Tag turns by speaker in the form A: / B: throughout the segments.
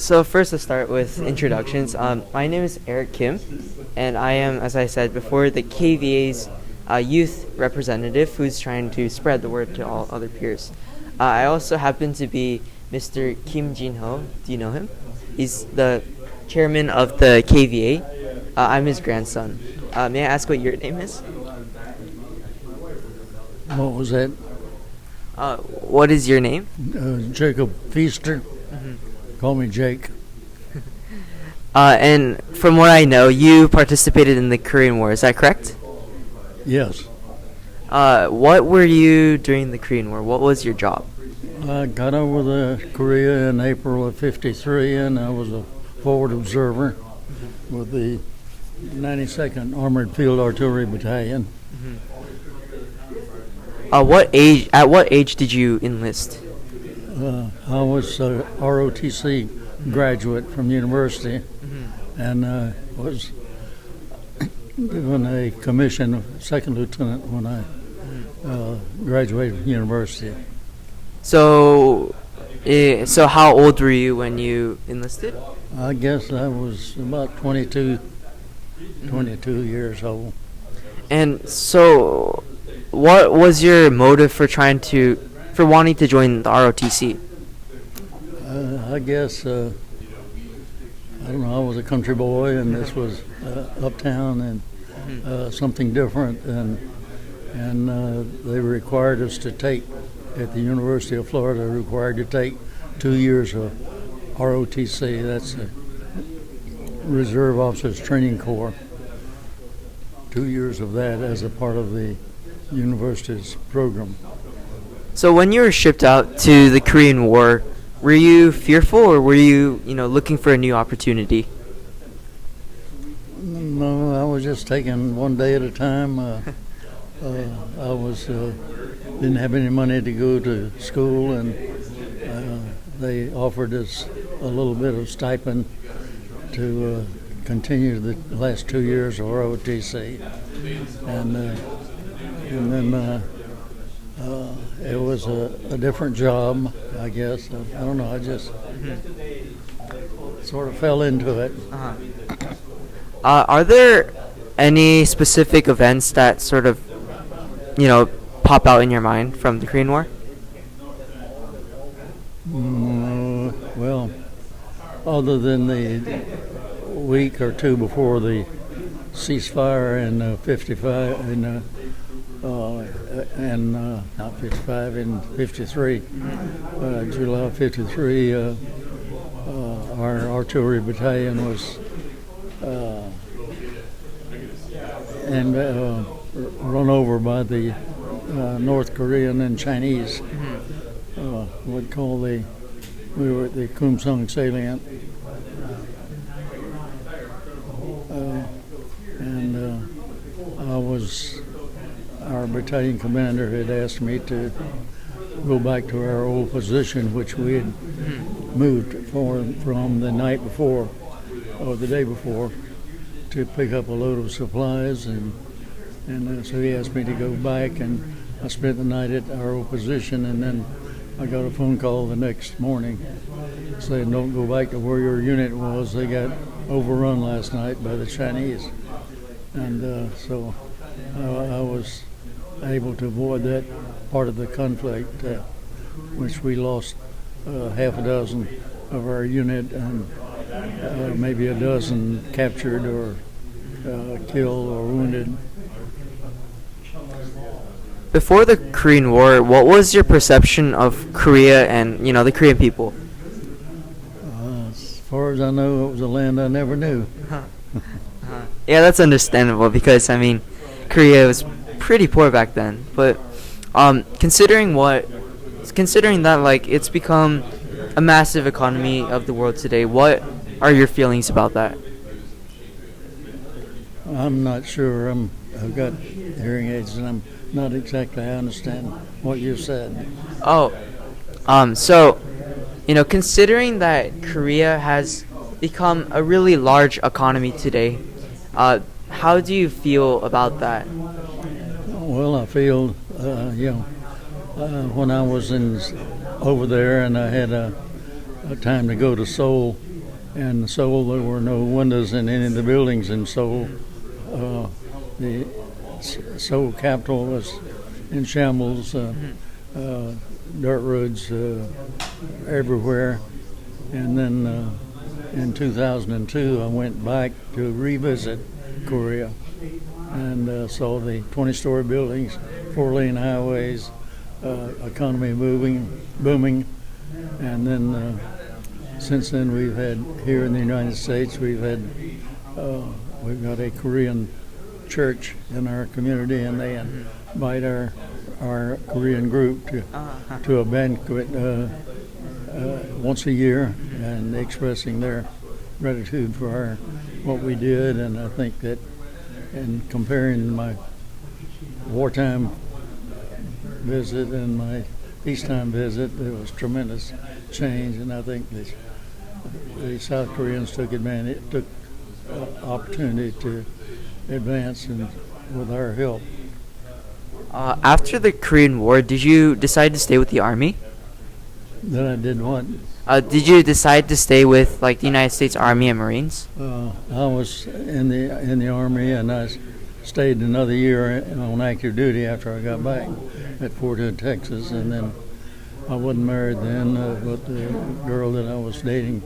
A: So first, let's start with introductions. Um, my name is Eric Kim, and I am, as I said before, the KVA's uh, youth representative who's trying to spread the word to all other peers. Uh, I also happen to be Mr. Kim Jin Ho. Do you know him? He's the chairman of the KVA. Uh, I'm his grandson. Uh, may I ask what your name is?
B: What was that?
A: Uh, what is your name?
B: Uh, Jacob Feaster. Call me Jake.
A: Uh, and from what I know, you participated in the Korean War. Is that correct?
B: Yes.
A: Uh, what were you during the Korean War? What was your job?
B: I got over the Korea in April of 53 and I was a forward observer with the 92nd Armored Field Artillery Battalion.
A: Uh, what age? At what age did you enlist?
B: Uh, I was a ROTC graduate from university and uh, was given a commission of second lieutenant when I uh, graduated from university.
A: So, eh, so how old were you when you enlisted?
B: I guess I was about 22, 22 years old.
A: And so, what was your motive for trying to, for wanting to join the ROTC?
B: Uh, I guess, uh, I don't know, I was a country boy and this was uh, uptown and uh, something different. And, and uh, they required us to take, at the University of Florida, required to take two years of ROTC. That's the Reserve Officers Training Corps. Two years of that as a part of the university's program.
A: So, when you were shipped out to the Korean War, were you fearful, or were you, you know, looking for a new opportunity?
B: No, I was just taking one day at a time. Uh, uh, I was uh, didn't have any money to go to school, and uh, they offered us a little bit of stipend to uh, continue the last two years of ROTC, and uh, and then uh, it was a, a different job, I guess. I, I don't know. I just sort of fell into it.
A: Uh, are there any specific events that sort of, you know, pop out in your mind from the Korean War?
B: Mm, well, other than the week or two before the ceasefire in uh, 55 in uh, uh, and uh, not 55 in 53 uh, July 53 uh, uh, our artillery battalion was uh, and uh, run over by the uh, North Korean and Chinese. Uh, what call the we were at the Kumsung salient, uh, and uh, I was our battalion commander had asked me to go back to our old position, which we had moved for, from the night before or the day before to pick up a load of supplies and and uh, so he asked me to go back and I spent the night at our old position and then I got a phone call the next morning saying don't go back to where your unit was. They got overrun last night by the Chinese. And uh, so I, I was able to avoid that part of the conflict, uh, which we lost uh, half a dozen of our unit and uh, maybe a dozen captured or uh, killed or wounded.
A: Before the Korean War, what was your perception of Korea and, you know, the Korean people?
B: Uh, as far as I know, it was a land I never knew.
A: Yeah, that's understandable because I mean, Korea was pretty poor back then. But um, considering what, considering that like it's become a massive economy of the world today, what are your feelings about that?
B: I'm not sure. I'm, I've got hearing aids and I'm not exactly, I understand what you said.
A: Oh, um, so, you know, considering that Korea has become a really large economy today, uh, how do you feel about that?
B: Well, I feel, uh, you know, uh, when I was in over there and I had a, a time to go to Seoul And Seoul, there were no windows in any of the buildings in Seoul. Uh, the Seoul capital was in shambles, uh, uh, dirt roads uh, everywhere. And then uh, in 2002, I went back to revisit Korea and uh, saw the 20-story buildings, four-lane highways, uh, economy moving, booming, and then uh, since then we've had here in the United States we've had uh, we've got a Korean church in our community, and they invite our our Korean group to
A: Uh-huh.
B: to a banquet uh, uh, once a year, and expressing their gratitude for our what we did, and I think that in comparing my wartime visit and my peacetime visit, there was tremendous change, and I think the, the South Koreans took advantage, took opportunity to advance, and with our help.
A: Uh, after the Korean War, did you decide to stay with the army?
B: Then I did what?
A: Uh, did you decide to stay with like the United States Army and Marines?
B: Uh, I was in the in the army, and I s- stayed another year on active duty after I got back at Fort Hood, Texas, and then I wasn't married then, uh, but the girl that I was dating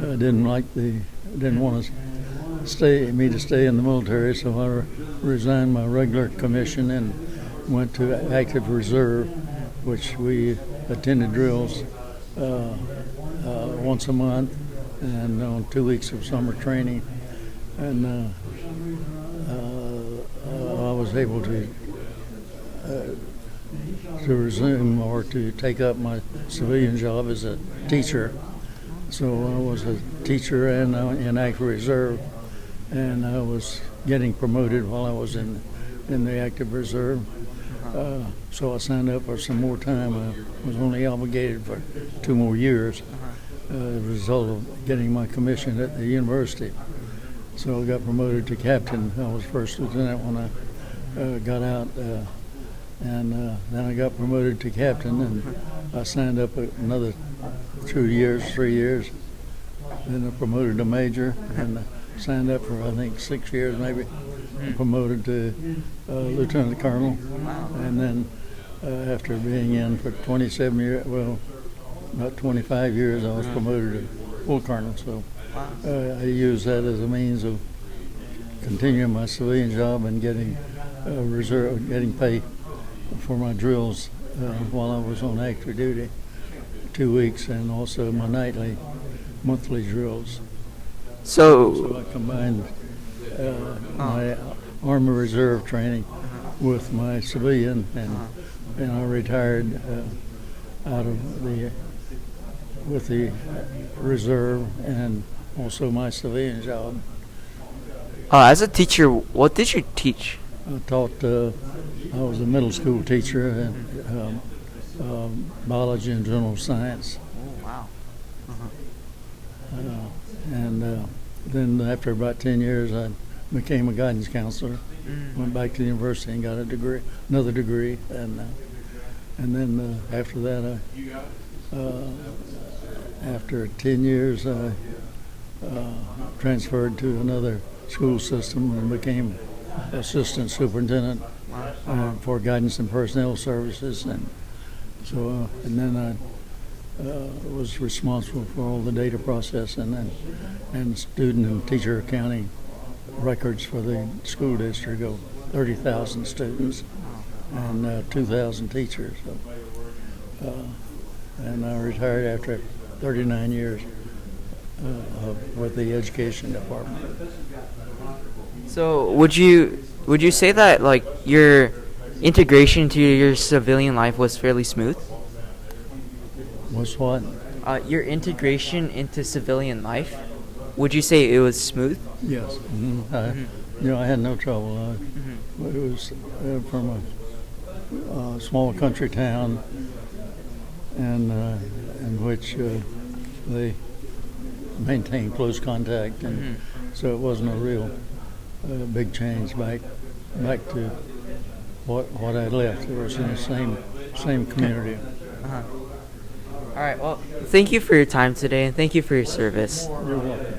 B: uh, didn't like the didn't want to stay me to stay in the military, so I re- resigned my regular commission and went to active reserve, which we attended drills uh, uh, once a month and on two weeks of summer training, and uh, uh, I was able to uh, to resume or to take up my civilian job as a teacher. So I was a teacher and uh, in active reserve, and I was getting promoted while I was in in the active reserve. Uh, so I signed up for some more time. I was only obligated for two more years uh, as a result of getting my commission at the university. So I got promoted to captain. I was first lieutenant when I uh, got out, uh, and uh, then I got promoted to captain, and I signed up another two years, three years. Then I promoted to major, and I signed up for I think six years maybe. Promoted to uh, lieutenant colonel, and then uh, after being in for 27 years, well, about 25 years, I was promoted to full colonel. So uh, I use that as a means of continuing my civilian job and getting uh, reserve, getting pay for my drills uh, while I was on active duty, two weeks, and also my nightly, monthly drills.
A: So,
B: So I combined uh, my Army Reserve training with my civilian, and and I retired uh, out of the with the reserve and also my civilian job.
A: uh, as a teacher, what did you teach?
B: I taught. Uh, I was a middle school teacher and um, um, biology and general science.
A: Oh wow.
B: Then after about 10 years, I became a guidance counselor. Went back to the university and got a degree, another degree, and uh, and then uh, after that, I, uh, after 10 years, I uh, transferred to another school system and became assistant superintendent uh, for guidance and personnel services, and so uh, and then I was responsible for all the data processing and, and student and teacher accounting records for the school district of 30,000 students and uh, 2,000 teachers. So, uh, and I retired after 39 years uh, of, with the education department.
A: So, would you would you say that like your integration into your civilian life was fairly smooth?
B: Was what?
A: Uh, your integration into civilian life, would you say it was smooth?
B: Yes. hmm I, You know, I had no trouble. I, It was uh, from a uh, small country town, and uh, in which uh, they maintained close contact, and so it wasn't a real uh, big change back back to what what I left. It was in the same same community.
A: All right. Well, thank you for your time today, and thank you for your service.
B: You're welcome.